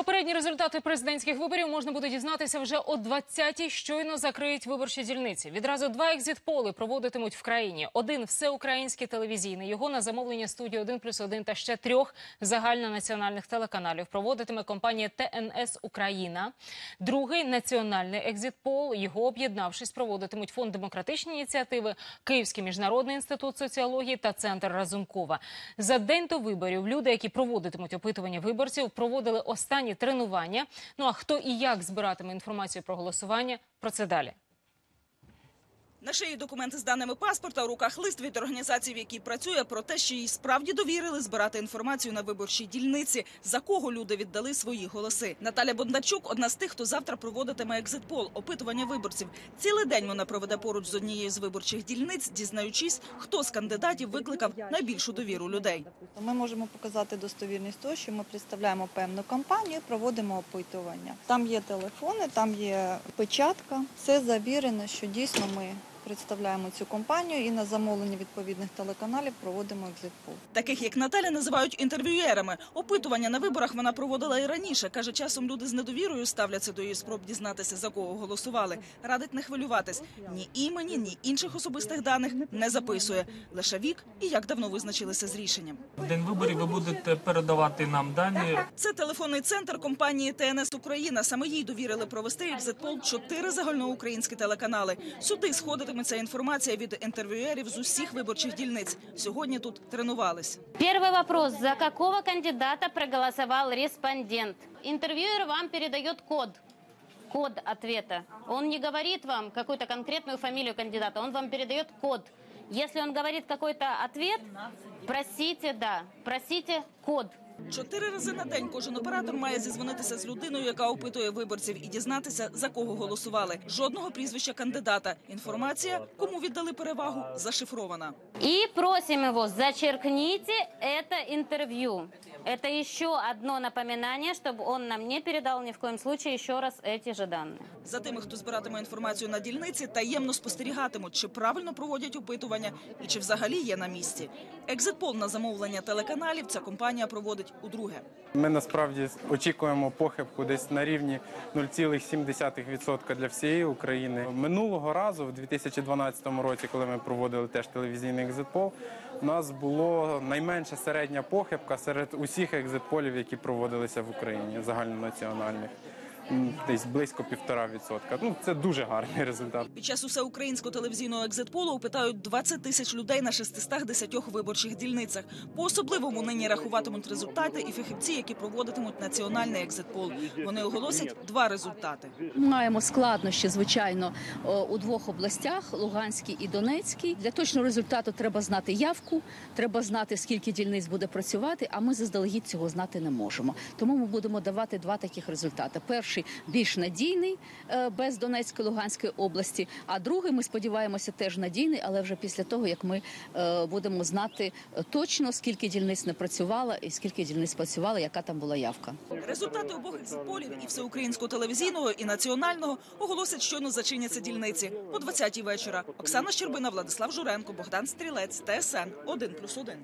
Попередні результати президентських виборів можна буде дізнатися вже о 20-й. Щойно закриють виборчі дільниці. Відразу два екзит-поли проводитимуть в країні. Один всеукраїнський телевізійний. Його на замовлення студії 1 плюс 1 та ще трьох загальнонаціональних телеканалів проводитиме компанія ТНС Україна. Другий національний екзит-пол. Його об'єднавшись, проводитимуть фонд демократичні ініціативи, Київський міжнародний інститут соціології та центр Разумкова. За день до виборів люди, які проводитимуть опитування виборців, проводили останні тренування. Ну а хто і як збиратиме інформацію про голосування? Про це далі. На шиї документи з даними паспорта, у руках лист від організації, в якій працює, про те, що їй справді довірили збирати інформацію на виборчій дільниці, за кого люди віддали свої голоси. Наталя Бондарчук – одна з тих, хто завтра проводитиме екзитпол, опитування виборців. Цілий день вона проведе поруч з однією з виборчих дільниць, дізнаючись, хто з кандидатів викликав найбільшу довіру людей. Ми можемо показати достовірність того, що ми представляємо певну компанію, проводимо опитування. Там є телефони, там є печатка. Все завірено, що дійсно ми представляємо цю компанію і на замовлення відповідних телеканалів проводимо екзитпол. Таких, як Наталя, називають інтерв'юєрами. Опитування на виборах вона проводила і раніше. Каже, часом люди з недовірою ставляться до її спроб дізнатися, за кого голосували. Радить не хвилюватись. Ні імені, ні інших особистих даних не записує. Лише вік і як давно визначилися з рішенням. В день виборів ви будете передавати нам дані. Це телефонний центр компанії ТНС Україна. Саме їй довірили провести екзитпол чотири загальноукраїнські телеканали. Сюди сходитиметься інформація від інтерв'юєрів з усіх виборчих дільниць. Сьогодні тут тренувались. Первый вопрос. За какого кандидата проголосовал респондент? Интервьюер вам передает код. Код ответа. Он не говорит вам какую-то конкретную фамилию кандидата, он вам передает код. Если он говорит какой-то ответ, просите, да, просите код. Чотири рази на день кожен оператор має зізвонитися з людиною, яка опитує виборців, і дізнатися, за кого голосували. Жодного прізвища кандидата. Інформація, кому віддали перевагу, зашифрована. І просимо его, зачеркніть це интервью. Это еще одно напоминание, чтобы он нам не передал ни в коем случае еще раз эти же данные. За тими, хто збиратиме інформацію на дільниці, таємно спостерігатимуть, чи правильно проводять опитування і чи взагалі є на місці. Екзитпол на замовлення телеканалів ця компанія проводить удруге. Ми насправді очікуємо похибку десь на рівні 0,7% для всієї України. Минулого разу, в 2012 році, коли ми проводили теж телевізійний екзитпол, у нас було найменша середня похибка серед усіх екзитполів, які проводилися в Україні загальнонаціональних. Десь близько півтора відсотка. Ну це дуже гарний результат. Під час усеукраїнського телевізійного екзитполу опитають 20 тисяч людей на 610 виборчих дільницях. По особливому нині рахуватимуть результати і фахівці, які проводитимуть національний екзитпол. Вони оголосять два результати. Маємо складнощі, звичайно, у двох областях Луганській і Донецькій. Для точного результату треба знати явку, треба знати, скільки дільниць буде працювати. А ми заздалегідь цього знати не можемо. Тому ми будемо давати два таких результати: перший більш надійний е, без Донецької Луганської області. А другий, ми сподіваємося, теж надійний, але вже після того як ми е, будемо знати е, точно скільки дільниць не працювало і скільки дільниць працювало, яка там була явка. Результати обох екзитполів і всеукраїнського телевізійного, і національного оголосять, щойно зачиняться дільниці о 20-й вечора. Оксана Щербина, Владислав Журенко, Богдан Стрілець, ТСН 1+,1.